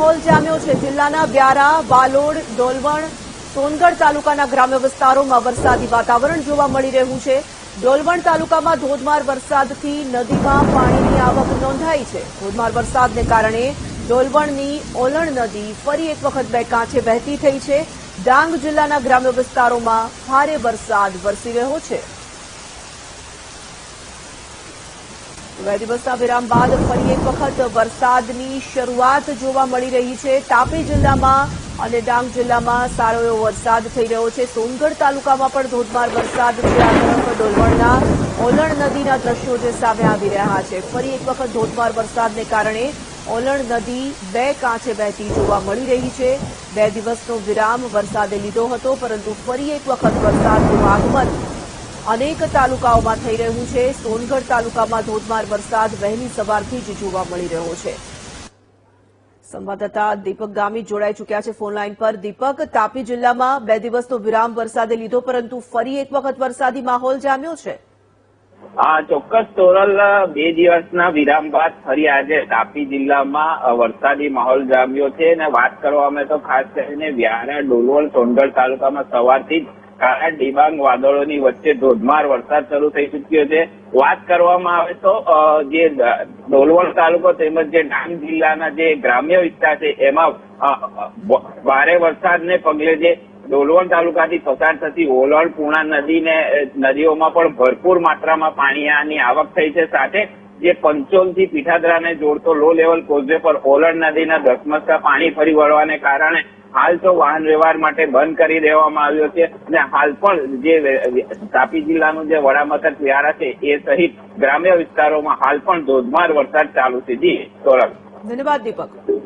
માહોલ જામ્યો છે. જિલ્લાના વ્યારા, વાલોડ, ડોલવણ, સોનગઢ તાલુકાના ગ્રામ્ય વિસ્તારોમાં વરસાદી વાતાવરણ જોવા મળી રહ્યું છે. ડોલવણ તાલુકામાં ધોધમાર વરસાદથી નદીમાં પાણીની આવક નોંધાઈ છે. ધોધમાર વરસાદને કારણે ડોલવણની ઓલણ નદી ફરી એક વખત બે કાંઠે વહેતી થઈ છે. ડાંગ જિલ્લાના ગ્રામ્ય વિસ્તારોમાં ભારે વરસાદ વરસી રહ્યો છે. બે દિવસના વિરામ બાદ ફરી એક વખત વરસાદની શરૂઆત જોવા મળી રહી છે. તાપી જિલ્લામાં અને ડાંગ જિલ્લામાં સારો એવો વરસાદ થઈ રહ્યો છે. સોનગઢ તાલુકામાં પણ ધોધમાર વરસાદ ડોલવણના ઓલણ નદીના દ્રશ્યો જે સામે આવી રહ્યા છે. ફરી એક વખત ધોધમાર વરસાદને કારણે ઓલણ નદી બે કાંઠે વહેતી જોવા મળી રહી છે. બે દિવસનો વિરામ વરસાદે લીધો હતો, પરંતુ ફરી એક વખત વરસાદનું આગમન અનેક તાલુકાઓમાં થઈ રહ્યું છે. સોનગઢ તાલુકામાં ધોધમાર વરસાદ વહેલી સવારથી જ જોવા મળી રહ્યો છે. સંવાદદાતા દીપક ગામી જોડાઈ ચૂક્યા છે ફોનલાઈન પર. દીપક, તાપી જિલ્લામાં બે દિવસનો વિરામ વરસાદે લીધો, પરંતુ ફરી એક વખત વરસાદી માહોલ જામ્યો છે. હા, ચોક્કસ. તોરલ બે દિવસના વિરામ બાદ ફરી આજે તાપી જિલ્લામાં વરસાદી માહોલ જામ્યો છે. અને વાત કરવામાં તો ખાસ કરીને વ્યારા ડોલવણ સોનગઢ તાલુકામાં સવારથી જ કાળા ડિબાંગ વાદળોની વચ્ચે ધોધમાર વરસાદ શરૂ થઈ ચુક્યો છે. વાત કરવામાં આવે તો જે ડોલવણ તાલુકો તેમજ જે ડાંગ જિલ્લાના જે ગ્રામ્ય વિસ્તાર છે, એમાં ભારે વરસાદને પગલે જે ડોલવણ તાલુકાથી પસાર થતી ઓલણ પૂર્ણા નદી ને નદીઓમાં પણ ભરપૂર માત્રામાં પાણીની આવક થઈ છે. સાથે જે પંચોલથી પીઠાદરાને જોડતો લો લેવલ કોઝવે પર ઓલણ નદીના ધસમસતા પાણી ફરી વળવાને કારણે હાલ તો વાહન વ્યવહાર માટે બંધ કરી દેવામાં આવ્યો છે અને હાલ પણ જે તાપી જિલ્લાનું જે વડામથક વ્યારા છે, એ સહિત ગ્રામ્ય વિસ્તારોમાં હાલ પણ ધોધમાર વરસાદ ચાલુ છે. જી સોરભ ધન્યવાદ, દીપક.